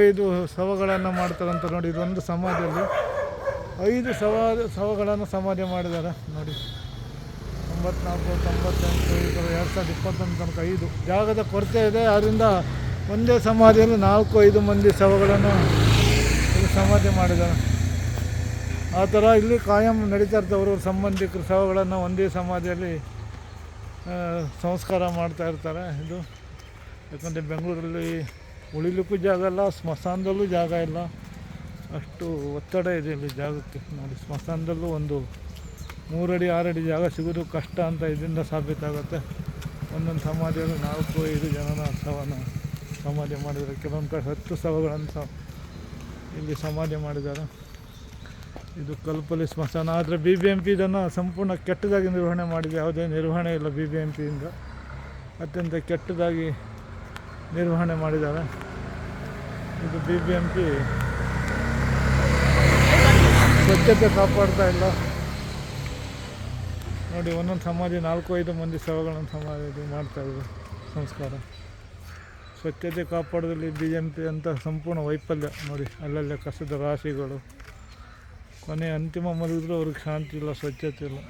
ಐದು ಶವಗಳನ್ನು ಮಾಡ್ತಾರಂತ ನೋಡಿ, ಇದೊಂದು ಸಮಾಧಿಯಲ್ಲಿ. ಐದು ಶವ, ಶವಗಳನ್ನು ಸಮಾಧಿ ಮಾಡಿದ್ದಾರೆ ನೋಡಿ. ತೊಂಬತ್ನಾಲ್ಕು, ತೊಂಬತ್ತೆಂಟು, ಈ ಥರ ಎರಡು ಸಾವಿರದ ಇಪ್ಪತ್ತೊಂದು ತನಕ ಐದು. ಜಾಗದ ಕೊರತೆ ಇದೆ ಆದ್ದರಿಂದ ಒಂದೇ ಸಮಾಧಿಯಲ್ಲಿ ನಾಲ್ಕು, ಐದು ಮಂದಿ ಶವಗಳನ್ನು ಸಮಾಧಿ ಮಾಡಿದ್ದಾರೆ. ಆ ಥರ ಇಲ್ಲಿ ಕಾಯಂ ನಡೀತಾ ಇರ್ತವೆ ಅವ್ರವ್ರ ಸಂಬಂಧಿಕರ ಶವಗಳನ್ನು ಒಂದೇ ಸಮಾಧಿಯಲ್ಲಿ ಸಂಸ್ಕಾರ ಮಾಡ್ತಾ ಇರ್ತಾರೆ ಇದು. ಯಾಕಂದರೆ ಬೆಂಗಳೂರಲ್ಲಿ ಉಳಿಲಿಕ್ಕೂ ಜಾಗ ಇಲ್ಲ, ಸ್ಮಶಾನದಲ್ಲೂ ಜಾಗ ಇಲ್ಲ. ಅಷ್ಟು ಒತ್ತಡ ಇದೆ ಇಲ್ಲಿ ಜಾಗಕ್ಕೆ. ನೋಡಿ, ಸ್ಮಶಾನದಲ್ಲೂ ಒಂದು ಮೂರಡಿ, ಆರಡಿ ಜಾಗ ಸಿಗೋದು ಕಷ್ಟ ಅಂತ ಇದರಿಂದ ಸಾಬೀತಾಗುತ್ತೆ. ಒಂದೊಂದು ಸಮಾಧಿಯಲ್ಲಿ ನಾಲ್ಕು, ಐದು ಜನನ ಶವನ ಸಮಾಧಿ ಮಾಡಿದ್ದಾರೆ. ಕೆಲವೊಂದು ಕಡೆ ಹತ್ತು ಶವಗಳನ್ನು ಸಹ ಇಲ್ಲಿ ಸಮಾಧಿ ಮಾಡಿದ್ದಾರೆ. ಇದು ಕಲ್ಪಲಿ ಸ್ಮಶಾನ. ಆದರೆ ಬಿ ಬಿ ಎಂ ಪಿ ಇದನ್ನು ಸಂಪೂರ್ಣ ಕೆಟ್ಟದಾಗಿ ನಿರ್ವಹಣೆ ಮಾಡಿದೆ. ಯಾವುದೇ ನಿರ್ವಹಣೆ ಇಲ್ಲ ಬಿ ಬಿ ಎಂ ಪಿಯಿಂದ ಅತ್ಯಂತ ಕೆಟ್ಟದಾಗಿ ನಿರ್ವಹಣೆ ಮಾಡಿದ್ದಾರೆ. ಇದು ಬಿ ಬಿ ಎಂ ಪಿ ಸ್ವಚ್ಛತೆ ಕಾಪಾಡ್ತಾ ಇಲ್ಲ. ನೋಡಿ, ಒಂದೊಂದು ಸಮಾಧಿ ನಾಲ್ಕು, ಐದು ಮಂದಿ ಶವಗಳನ್ನು ಸಮಾಧಿ ಇದು ಮಾಡ್ತಾ ಇದ್ದರು ಸಂಸ್ಕಾರ. ಸ್ವಚ್ಛತೆ ಕಾಪಾಡೋದ್ರಲ್ಲಿ ಬಿ ಎಂ ಪಿ ಅಂತ ಸಂಪೂರ್ಣ ವೈಫಲ್ಯ. ನೋಡಿ, ಅಲ್ಲಲ್ಲೇ ಕಸದ ರಾಶಿಗಳು. ಕೊನೆ ಅಂತಿಮ ಮಲಗಿದ್ರು ಅವ್ರಿಗೆ ಶಾಂತಿ ಇಲ್ಲ, ಸ್ವಚ್ಛತೆ ಇಲ್ಲ.